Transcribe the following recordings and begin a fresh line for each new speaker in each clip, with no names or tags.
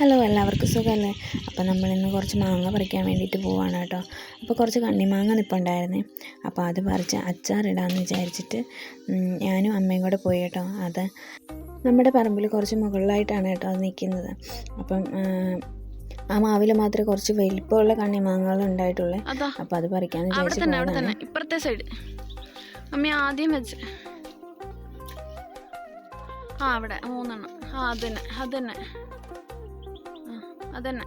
Hello എല്ലാവർക്കും സുഖമല്ലേ അപ്പോൾ നമ്മളിന്ന് കുറച്ച് മാങ്ങ പറിക്കാൻ വേണ്ടിയിട്ട് പോവാണ് കേട്ടോ. അപ്പോൾ കുറച്ച് കണ്ണിമാങ്ങ നിൽപ്പുണ്ടായിരുന്നേ അപ്പോൾ അത് പറിച്ച് അച്ചാറിടാമെന്ന് വിചാരിച്ചിട്ട് ഞാനും അമ്മയും കൂടെ പോയി കേട്ടോ. അത് നമ്മുടെ പറമ്പിൽ കുറച്ച് മുകളിലായിട്ടാണ് കേട്ടോ അത് നിൽക്കുന്നത് അപ്പം ആ, മാവിൽ മാത്രമേ കുറച്ച് വലിപ്പമുള്ള കണ്ണിമാങ്ങകൾ ഉണ്ടായിട്ടുള്ളൂ. അപ്പോൾ അത് പറിക്കാമെന്ന്
തന്നെ അവിടെ തന്നെ. ഇപ്പുറത്തെ സൈഡ് അമ്മ ആദ്യം വെച്ച്. ആ അവിടെ. മൂന്നെണ്ണം. ആ അത് തന്നെ അത് ആ അതന്നെ.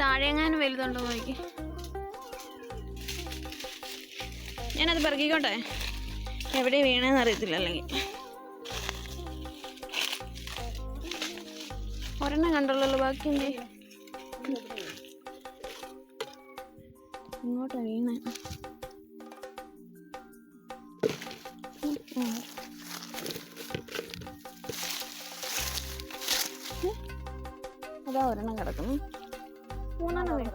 താഴെങ്ങാനും വലുതുണ്ടോ നോക്കി. ഞാനത് പിറകിക്കോട്ടെ എവിടെ വീണെന്ന് അറിയത്തില്ല അല്ലെങ്കിൽ. ഒരെണ്ണം കണ്ടുള്ളൂ ബാക്കി എന്തേ ഇങ്ങോട്ടാ വീണേ. അതാ ഒരെണ്ണം കിടക്കുന്നു മൂന്നെണ്ണം വീണു?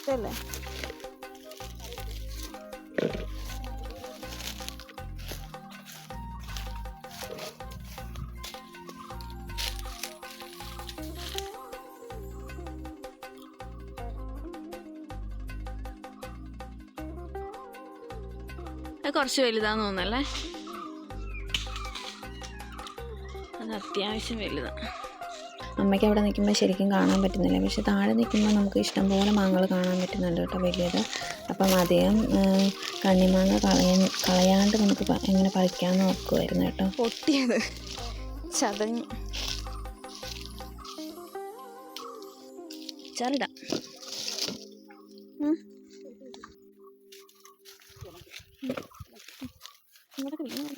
ഇതല്ലേ? അത് കുറച്ച് വലുതാന്ന് തോന്നല്ലേ അത് അത്യാവശ്യം വലുതാണ്
അമ്മയ്ക്ക് അവിടെ നിൽക്കുമ്പോൾ ശരിക്കും കാണാൻ പറ്റുന്നില്ല. പക്ഷെ താഴെ നിൽക്കുമ്പോൾ നമുക്ക് ഇഷ്ടംപോലെ മാങ്ങകൾ കാണാൻ പറ്റുന്നുണ്ട് കേട്ടോ വലിയത്. അപ്പം അധികം കണ്ണിമാങ്ങ കളയ കളയാണ്ട് നമുക്ക് എങ്ങനെ പറിക്കാമെന്ന് നോക്കുമായിരുന്നു കേട്ടോ.
പൊട്ടിയത്. ചതഞ്ഞ്. ചെറുതാ ഇങ്ങോട്ടൊക്കെ വീണു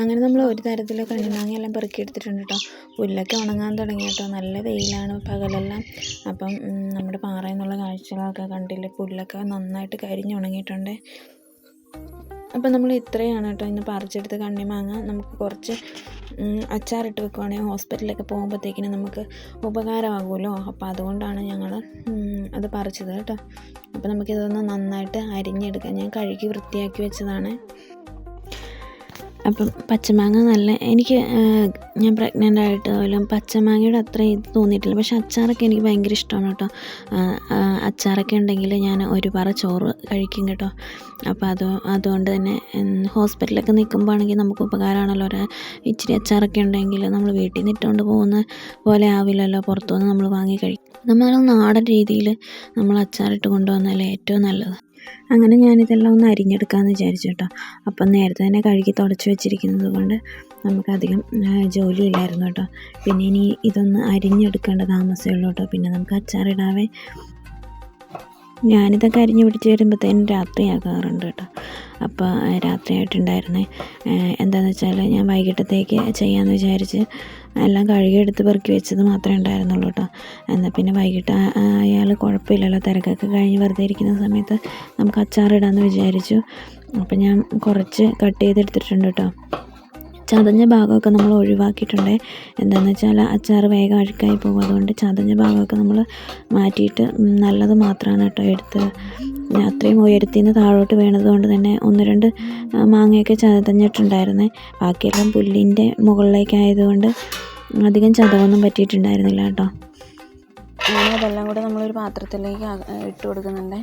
അങ്ങനെ നമ്മൾ ഒരു തരത്തിൽ കണ്ണിമാങ്ങയെല്ലാം പെറുക്കിയെടുത്തിട്ടുണ്ട് കേട്ടോ. പുല്ലൊക്കെ ഉണങ്ങാൻ തുടങ്ങി കേട്ടോ. നല്ല വെയിലാണ് പകലെല്ലാം. അപ്പം നമ്മുടെ പാറയിൽ നിന്നുള്ള കാഴ്ചകളൊക്കെ കണ്ടില്ലേ? പുല്ലൊക്കെ നന്നായിട്ട് കരിഞ്ഞ് ഉണങ്ങിയിട്ടുണ്ട്. അപ്പം നമ്മൾ ഇത്രയാണ് കേട്ടോ. ഇന്ന് പറിച്ചെടുത്ത് കണ്ണിമാങ്ങ നമുക്ക് കുറച്ച് അച്ചാറിട്ട് വെക്കുവാണെങ്കിൽ ഹോസ്പിറ്റലിലൊക്കെ പോകുമ്പോഴത്തേക്കിന് നമുക്ക് ഉപകാരമാകുമല്ലോ. അപ്പോൾ അതുകൊണ്ടാണ് ഞങ്ങൾ അത് പറിച്ചത് കേട്ടോ. അപ്പോൾ നമുക്കിതൊന്ന് നന്നായിട്ട് അരിഞ്ഞെടുക്കാം. ഞാൻ കഴുകി വൃത്തിയാക്കി വെച്ചതാണ്. അപ്പം പച്ചമാങ്ങ നല്ല എനിക്ക് ഞാൻ പ്രഗ്നന്റ് ആയിട്ട് പോലും പച്ചമാങ്ങയുടെ അത്ര ഇത് തോന്നിയിട്ടില്ല. പക്ഷെ അച്ചാറൊക്കെ എനിക്ക് ഭയങ്കര ഇഷ്ടമാണ് കേട്ടോ. അച്ചാറൊക്കെ ഉണ്ടെങ്കിൽ ഞാൻ ഒരു പറ ചോറ് കഴിക്കും കേട്ടോ. അപ്പോൾ അത് അതുകൊണ്ട് തന്നെ ഹോസ്പിറ്റലൊക്കെ നിൽക്കുമ്പോൾ ആണെങ്കിൽ നമുക്ക് ഉപകാരമാണല്ലോ. ഒരു ഇച്ചിരി അച്ചാറൊക്കെ ഉണ്ടെങ്കിൽ നമ്മൾ വീട്ടിൽ നിന്ന് ഇട്ടുകൊണ്ട് പോകുന്ന പോലെ ആവില്ലല്ലോ. പുറത്തുനിന്ന് നമ്മൾ വാങ്ങി കഴിക്കും. നമ്മൾ നാടൻ രീതിയിൽ നമ്മൾ അച്ചാറിട്ട് കൊണ്ടുവന്നാലേ ഏറ്റവും നല്ലത്. അങ്ങനെ ഞാനിതെല്ലാം ഒന്ന് അരിഞ്ഞെടുക്കാമെന്ന് വിചാരിച്ചു കേട്ടോ. അപ്പം നേരത്തെ തന്നെ കഴുകി തുടച്ച് വെച്ചിരിക്കുന്നത് കൊണ്ട് നമുക്കധികം ജോലി ജോലിയില്ലായിരുന്നു കേട്ടോ. പിന്നെ ഇനി ഇതൊന്ന് അരിഞ്ഞെടുക്കേണ്ട താമസമേ ഉള്ളൂ കേട്ടോ. പിന്നെ നമുക്ക് അച്ചാറിടാവേ. ഞാനിതൊക്കെ അരിഞ്ഞ് പിടിച്ച് വരുമ്പോഴത്തേനും രാത്രിയാകാറുണ്ട് കേട്ടോ. അപ്പോൾ രാത്രിയായിട്ടുണ്ടായിരുന്നേ. എന്താണെന്ന് വെച്ചാൽ ഞാൻ വൈകിട്ടത്തേക്ക് ചെയ്യാമെന്ന് വിചാരിച്ച് എല്ലാം കഴുകിയെടുത്ത് പെറുക്കി വെച്ചത് മാത്രമേ ഉണ്ടായിരുന്നുള്ളൂ കേട്ടോ. എന്നാൽ പിന്നെ വൈകിട്ട് അയാൾ കുഴപ്പമില്ലല്ലോ. തിരക്കൊക്കെ കഴിഞ്ഞ് വെറുതെ ഇരിക്കുന്ന സമയത്ത് നമുക്ക് അച്ചാറിടാമെന്ന് വിചാരിച്ചു. അപ്പം ഞാൻ കുറച്ച് കട്ട് ചെയ്തെടുത്തിട്ടുണ്ട് കേട്ടോ. ചതഞ്ഞ ഭാഗമൊക്കെ നമ്മൾ ഒഴിവാക്കിയിട്ടുണ്ട്. എന്താണെന്ന് വെച്ചാൽ അച്ചാർ വേഗം അഴുക്കായി പോകും. അതുകൊണ്ട് ചതഞ്ഞ ഭാഗമൊക്കെ നമ്മൾ മാറ്റിയിട്ട് നല്ലത് മാത്രമാണ് കേട്ടോ എടുത്ത്. അത്രയും ഉയരത്തിൽ നിന്ന് താഴോട്ട് വീണത് കൊണ്ട് തന്നെ ഒന്ന് രണ്ട് മാങ്ങയൊക്കെ ചതഞ്ഞിട്ടുണ്ടായിരുന്നേ. ബാക്കിയെല്ലാം പുല്ലിന്റെ മുകളിലേക്കായതുകൊണ്ട് അധികം ചതവൊന്നും പറ്റിയിട്ടുണ്ടായിരുന്നില്ല കേട്ടോ. അങ്ങനെ അതെല്ലാം കൂടെ നമ്മളൊരു പാത്രത്തിലേക്ക് ഇട്ട് കൊടുക്കുന്നുണ്ട്.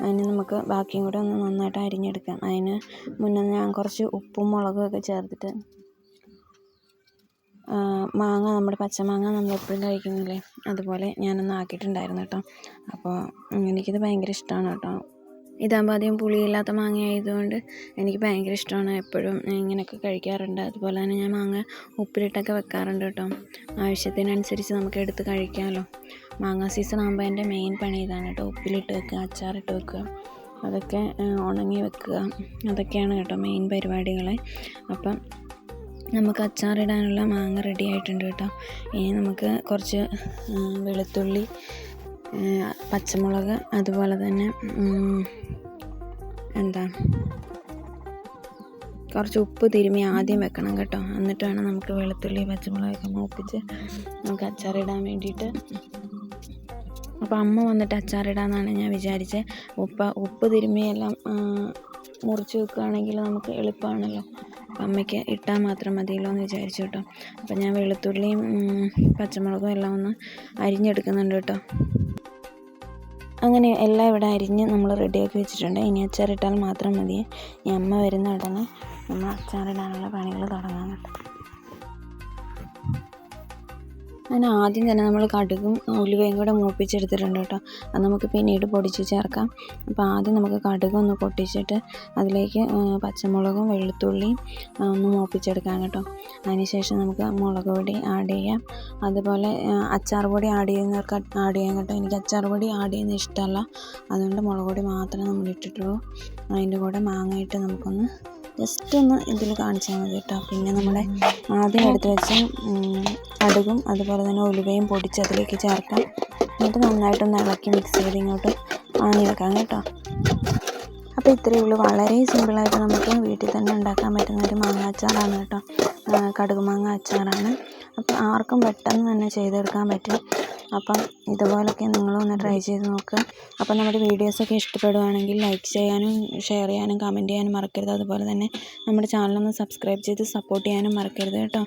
അതിന് നമുക്ക് ബാക്കിയും കൂടെ ഒന്ന് നന്നായിട്ട് അരിഞ്ഞെടുക്കാം. അതിന് മുന്നേ ഞാൻ കുറച്ച് ഉപ്പും മുളകും ഒക്കെ ചേർത്തിട്ട് മാങ്ങ നമ്മുടെ പച്ചമാങ്ങ നമ്മൾ എപ്പോഴും കഴിക്കുന്നില്ലേ? അതുപോലെ ഞാനൊന്ന് ആക്കിയിട്ടുണ്ടായിരുന്നു കേട്ടോ. അപ്പോൾ എനിക്കിത് ഭയങ്കര ഇഷ്ടമാണ് കേട്ടോ. ഇതാകുമ്പോൾ അധികം പുളിയില്ലാത്ത മാങ്ങ ആയതുകൊണ്ട് എനിക്ക് ഭയങ്കര ഇഷ്ടമാണ്. എപ്പോഴും ഇങ്ങനെയൊക്കെ കഴിക്കാറുണ്ട്. അതുപോലെ തന്നെ ഞാൻ മാങ്ങ ഉപ്പിലിട്ടൊക്കെ വെക്കാറുണ്ട് കേട്ടോ. ആവശ്യത്തിനനുസരിച്ച് നമുക്ക് എടുത്ത് കഴിക്കാമല്ലോ. മാങ്ങ സീസൺ ആകുമ്പോൾ എന്റെ മെയിൻ പണി ഇതാണ് കേട്ടോ. ഉപ്പിലിട്ട് വെക്കുക അച്ചാറിട്ട് വെക്കുക. അതൊക്കെ ഉണങ്ങി വെക്കുക. അതൊക്കെയാണ് കേട്ടോ മെയിൻ പരിപാടികൾ അപ്പം നമുക്ക് അച്ചാറിടാനുള്ള മാങ്ങ റെഡി ആയിട്ടുണ്ട് കേട്ടോ. ഇനി നമുക്ക് കുറച്ച് വെളുത്തുള്ളി പച്ചമുളക് അതുപോലെ തന്നെ എന്താ കുറച്ച് ഉപ്പ് തിരുമ്മി ആദ്യം വെക്കണം കേട്ടോ. എന്നിട്ട് വേണം നമുക്ക് വെളുത്തുള്ളി പച്ചമുളകൊക്കെ മൂപ്പിച്ച് നമുക്ക് അച്ചാറിടാൻ വേണ്ടിയിട്ട്.
അപ്പോൾ അമ്മ വന്നിട്ട് അച്ചാറിടാമെന്നാണ് ഞാൻ വിചാരിച്ചത് ഉപ്പ ഉപ്പ് തിരുമ്മിയെല്ലാം ആ, മുറിച്ച് വെക്കുകയാണെങ്കിൽ നമുക്ക് എളുപ്പമാണല്ലോ അമ്മയ്ക്ക് ഇട്ടാൽ മാത്രം മതിയല്ലോ എന്ന് വിചാരിച്ചു കേട്ടോ. അപ്പം ഞാൻ വെളുത്തുള്ളിയും പച്ചമുളകും എല്ലാം ഒന്ന് അരിഞ്ഞെടുക്കുന്നുണ്ട് കേട്ടോ. അങ്ങനെ എല്ലാം ഇവിടെ അരിഞ്ഞ് നമ്മൾ റെഡിയാക്കി വെച്ചിട്ടുണ്ട്. ഇനി അച്ചാറിട്ടാൽ മാത്രം മതി. ഈ അമ്മ വരുന്ന ഉടനെ നമ്മൾ അച്ചാറിടാനുള്ള പണികൾ തുടങ്ങാൻ കേട്ടോ. അങ്ങനെ ആദ്യം തന്നെ നമ്മൾ കടുകും ഉലുവയും കൂടെ മൂപ്പിച്ചെടുത്തിട്ടുണ്ട് കേട്ടോ. അത് നമുക്ക് പിന്നീട് പൊടിച്ച് ചേർക്കാം. അപ്പോൾ ആദ്യം നമുക്ക് കടുക് ഒന്ന് പൊട്ടിച്ചിട്ട് അതിലേക്ക് പച്ചമുളകും വെളുത്തുള്ളിയും ഒന്ന് മൂപ്പിച്ചെടുക്കാം കേട്ടോ. അതിനുശേഷം നമുക്ക് മുളക് പൊടി ആഡ് ചെയ്യാം. അതുപോലെ അച്ചാർ പൊടി ആഡ് ചെയ്യുന്നവർക്ക് ആഡ് ചെയ്യാം കേട്ടോ. എനിക്ക് അച്ചാർ പൊടി ആഡ് ചെയ്യുന്ന ഇഷ്ടമല്ല. അതുകൊണ്ട് മുളക് പൊടി മാത്രമേ നമ്മൾ ഇട്ടിട്ടുള്ളൂ. അതിന്റെ കൂടെ മാങ്ങയിട്ട് നമുക്കൊന്ന് ജസ്റ്റ് ഒന്ന് ഇതിൽ കാണിച്ചാൽ മതി കേട്ടോ. പിന്നെ നമ്മുടെ ആദ്യം എടുത്ത് വെച്ച കടുകും അതുപോലെ തന്നെ ഉലുവയും പൊടിച്ച് അതിലേക്ക് ചേർക്കാം. എന്നിട്ട് നന്നായിട്ടൊന്ന് ഇളക്കി മിക്സ് ചെയ്ത് ഇങ്ങോട്ട് വാങ്ങി വെക്കാം കേട്ടോ. അപ്പോൾ ഇത്രയേ ഉള്ളൂ. വളരെ സിമ്പിളായിട്ട് നമുക്ക് വീട്ടിൽ തന്നെ ഉണ്ടാക്കാൻ പറ്റുന്ന ഒരു മാങ്ങ അച്ചാറാണ് കേട്ടോ കടുക് മാങ്ങ അച്ചാറാണ് അപ്പോൾ ആർക്കും പെട്ടെന്ന് തന്നെ ചെയ്തെടുക്കാൻ പറ്റും. അപ്പം ഇതുപോലൊക്കെ നിങ്ങളും ഒന്ന് ട്രൈ ചെയ്ത് നോക്കുക അപ്പം നമ്മുടെ വീഡിയോസൊക്കെ ഇഷ്ടപ്പെടുകയാണെങ്കിൽ ലൈക്ക് ചെയ്യാനും ഷെയർ ചെയ്യാനും കമന്റ് ചെയ്യാനും മറക്കരുത്. അതുപോലെ തന്നെ നമ്മുടെ ചാനലൊന്ന് സബ്സ്ക്രൈബ് ചെയ്ത് സപ്പോർട്ട് ചെയ്യാനും മറക്കരുത് കേട്ടോ.